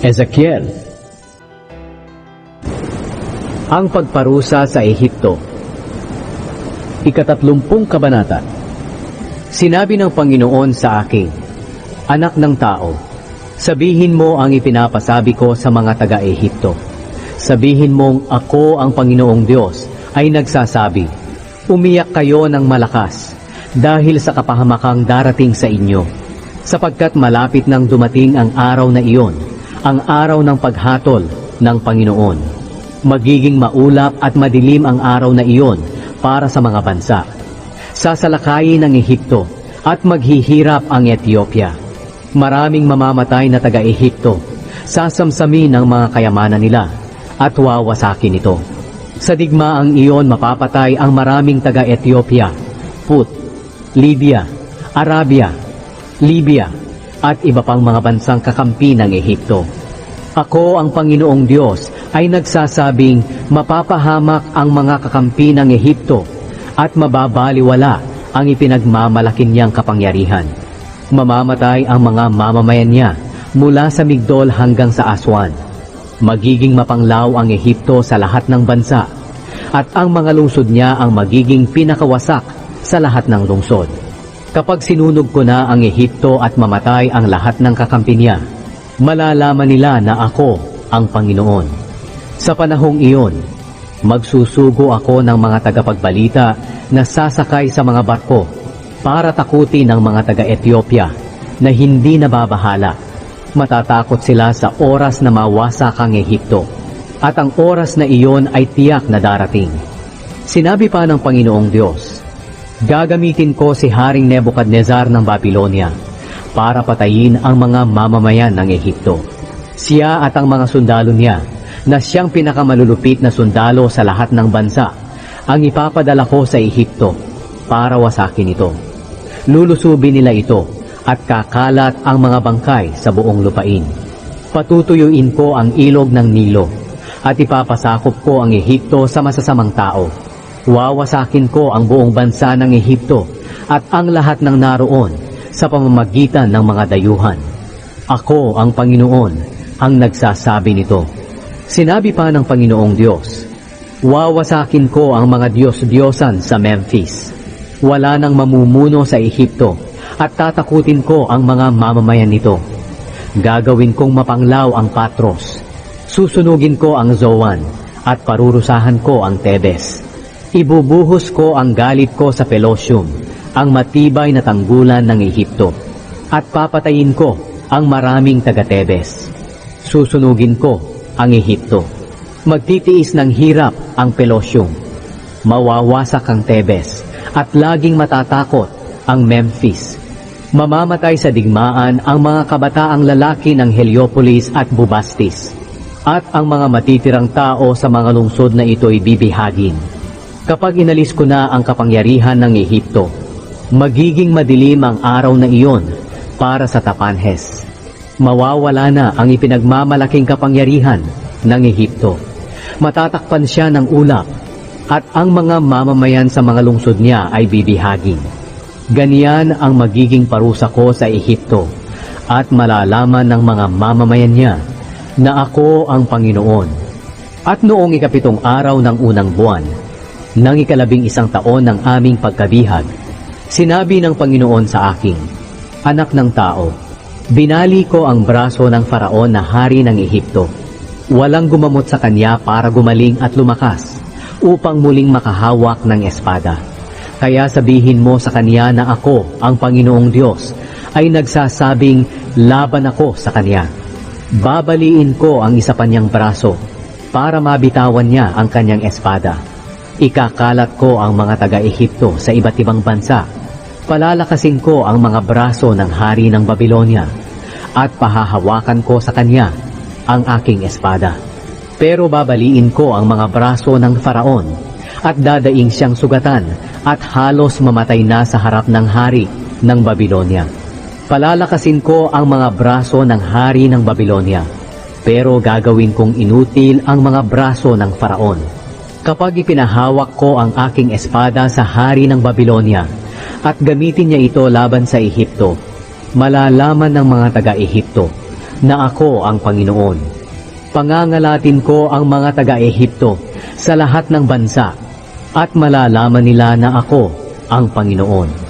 Ezekiel. Ang pagparusa sa Ehipto. Ikatatlumpung kabanata. Sinabi ng Panginoon sa akin, Anak ng tao, sabihin mo ang ipinapasabi ko sa mga taga-Ehipto. Sabihin mong ako ang Panginoong Diyos ay nagsasabi, Umiyak kayo ng malakas dahil sa kapahamakang darating sa inyo, sapagkat malapit nang dumating ang araw na iyon, ang araw ng paghatol ng Panginoon. Magiging maulap at madilim ang araw na iyon para sa mga bansa. Sasalakayin ng Ehipto at maghihirap ang Ethiopia. Maraming mamamatay na taga-Ehipto, sasamsamin ng mga kayamanan nila at wawasakin ito. Sa digmaang iyon mapapatay ang maraming taga-Ethiopia, Put, Libya, Arabia, Libya, at iba pang mga bansang kakampi ng Ehipto. Ako ang Panginoong Diyos ay nagsasabing mapapahamak ang mga kakampi ng Ehipto at mababaliwala ang ipinagmamalakin niyang kapangyarihan. Mamamatay ang mga mamamayan niya mula sa Migdol hanggang sa Aswan. Magiging mapanglaw ang Ehipto sa lahat ng bansa at ang mga lungsod niya ang magiging pinakawasak sa lahat ng lungsod. Kapag sinunog ko na ang Ehipto at mamatay ang lahat ng kakampi niya, malalaman nila na ako ang Panginoon. Sa panahong iyon, magsusugo ako ng mga tagapagbalita na sasakay sa mga barko para takutin ng mga taga-Ethiopia na hindi nababahala. Matatakot sila sa oras na mawasak ang Ehipto at ang oras na iyon ay tiyak na darating. Sinabi pa ng Panginoong Diyos, Gagamitin ko si Haring Nebukadnezar ng Babylonia para patayin ang mga mamamayan ng Ehipto. Siya at ang mga sundalo niya na siyang pinakamalulupit na sundalo sa lahat ng bansa ang ipapadala ko sa Ehipto para wasakin ito. Lulusubin nila ito at kakalat ang mga bangkay sa buong lupain. Patutuyuin ko ang ilog ng Nilo at ipapasakop ko ang Ehipto sa masasamang tao. Wawasakin ko ang buong bansa ng Ehipto at ang lahat ng naroon sa pamamagitan ng mga dayuhan. Ako ang Panginoon ang nagsasabi nito. Sinabi pa ng Panginoong Diyos, Wawasakin ko ang mga Diyos-Diyosan sa Memphis. Wala nang mamumuno sa Ehipto at tatakutin ko ang mga mamamayan nito. Gagawin kong mapanglaw ang Patros. Susunugin ko ang Zoan at parurusahan ko ang Tebes. Ibubuhos ko ang galit ko sa Pelosium, ang matibay na tanggulan ng Ehipto. At papatayin ko ang maraming taga-Tebes. Susunugin ko ang Ehipto. Magtitiis ng hirap ang Pelosium. Mawawasak ang Tebes at laging matatakot ang Memphis. Mamamatay sa digmaan ang mga kabataang lalaki ng Heliopolis at Bubastis. At ang mga matitirang tao sa mga lungsod na ito'y bibihagin. Kapag inalis ko na ang kapangyarihan ng Ehipto, magiging madilim ang araw na iyon para sa Tapanhes. Mawawala na ang ipinagmamalaking kapangyarihan ng Ehipto. Matatakpan siya ng ulap at ang mga mamamayan sa mga lungsod niya ay bibihagin. Ganyan ang magiging parusa ko sa Ehipto at malalaman ng mga mamamayan niya na ako ang Panginoon. At noong ikapitong araw ng unang buwan, nang ikalabing isang taon ng aming pagkabihag, sinabi ng Panginoon sa akin, Anak ng tao, binali ko ang braso ng faraon na hari ng Ehipto. Walang gumamot sa kanya para gumaling at lumakas upang muling makahawak ng espada. Kaya sabihin mo sa kanya na ako, ang Panginoong Diyos, ay nagsasabing laban ako sa kanya. Babaliin ko ang isa pa niyang braso para mabitawan niya ang kanyang espada. Ikakalat ko ang mga taga-Ehipto sa iba't ibang bansa. Palalakasin ko ang mga braso ng hari ng Babylonia at pahahawakan ko sa kanya ang aking espada. Pero babaliin ko ang mga braso ng faraon at dadaing siyang sugatan at halos mamatay na sa harap ng hari ng Babylonia. Palalakasin ko ang mga braso ng hari ng Babylonia, pero gagawin kong inutil ang mga braso ng faraon kapag ipinahawak ko ang aking espada sa hari ng Babilonia at gamitin niya ito laban sa Ehipto, malalaman ng mga taga-Ehipto na ako ang Panginoon. Pangangalatin ko ang mga taga-Ehipto sa lahat ng bansa at malalaman nila na ako ang Panginoon.